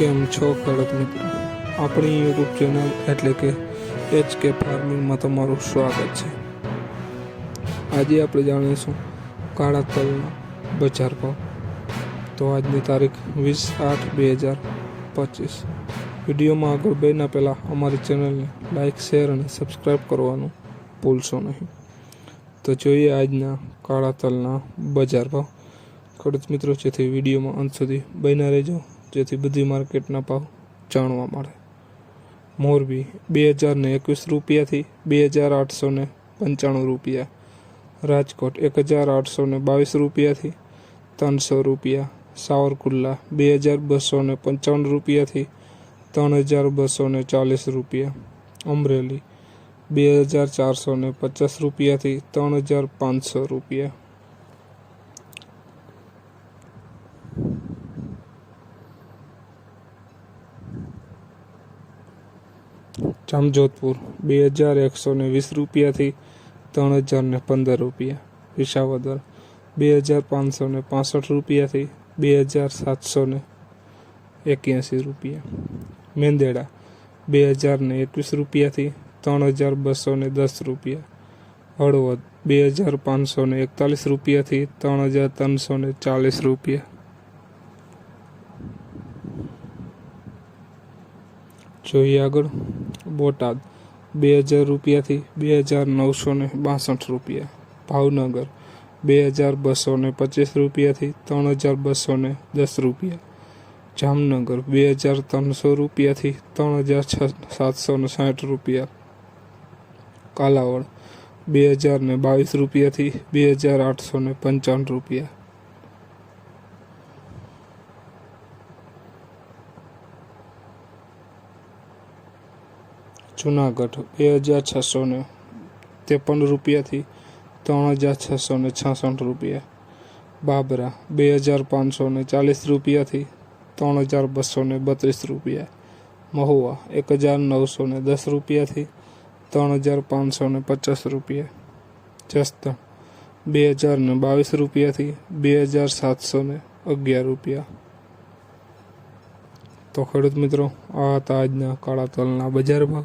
કેમ છો ખેડૂત મિત્રો. આપણી યુટ્યુબ ચેનલ એટલે કે એચ કે ફાર્મિંગમાં તમારું સ્વાગત છે. આજે આપણે જાણીશું કાળા તલના બજાર ભાવ. તો આજની તારીખ વીસ આઠ બે હજાર પચીસ. વિડીયોમાં આગળ બેના પહેલાં અમારી ચેનલને લાઇક શેર અને સબસ્ક્રાઈબ કરવાનું ભૂલશો નહીં. તો જોઈએ આજના કાળા તલના બજાર ભાવ. ખેડૂત મિત્રો, જેથી વિડીયોમાં અંત સુધી બન્યા રહેજો. જેથી બધી માર્કેટના ભાવ જાણવા મળે. મોરબી, બે હજાર ને એકવીસ રૂપિયાથી બે હજાર આઠસો ને પંચાણું રૂપિયા. રાજકોટ, એક હજાર આઠસો ને બાવીસ રૂપિયાથી ત્રણસો રૂપિયા. સાવરકુલ્લા બે હજાર બસો ને પંચાવન રૂપિયાથી ત્રણ હજાર બસો ને ચાલીસ રૂપિયા. અમરેલી, બે હજાર ચારસો ને પચાસ રૂપિયાથી ત્રણ હજાર પાંચસો રૂપિયા. જામજોધપુર, બે હજાર એકસો ને વીસ રૂપિયાથી ત્રણ હજાર ને પંદર રૂપિયા. વિસાવદર, બે હજાર પાંચસો ને પાસઠ રૂપિયાથી બે હજાર સાતસો ને એક્યાસી રૂપિયા. મેંદેડા, બે હજાર ને એકવીસ રૂપિયાથી ત્રણ હજાર બસો ને દસ રૂપિયા. હળવદ, બે હજાર પાંચસો ને એકતાલીસ રૂપિયાથી ત્રણ હજાર ત્રણસો ને ચાલીસ રૂપિયા. જોઈએ આગળ. બોટાદ બે હજાર રૂપિયાથી બે હજાર નવસો ને બાસઠ રૂપિયા. ભાવનગર બે હજાર બસો ને પચીસ રૂપિયાથી ત્રણ હજાર બસો ને દસ રૂપિયા. જામનગર બે હજાર ત્રણસો રૂપિયાથી ત્રણ હજાર છ સાતસો ને સાઠ રૂપિયા. કાલાવડ બે હજાર ને બાવીસ રૂપિયાથી બે હજાર આઠસો ને પંચાવન રૂપિયા. જુનાગઢ, બે હજાર છસો ને ત્રેપન રૂપિયાથી ત્રણ હજાર છસો ને છાસઠ રૂપિયા. બાબરા, બે હજાર પાંચસો ને ચાલીસ રૂપિયાથી ત્રણ હજાર બસો ને બત્રીસ રૂપિયા. મહુવા, એક હજાર નવસો ને દસ રૂપિયાથી ત્રણ હજાર પાંચસો ને પચાસ રૂપિયા. જસદણ, બે હજાર ને બાવીસ રૂપિયાથી બે હજાર સાતસો ને અગિયાર રૂપિયા. તો ખેડૂત મિત્રો, આ હતા આજના કાળા તલના બજાર ભાવ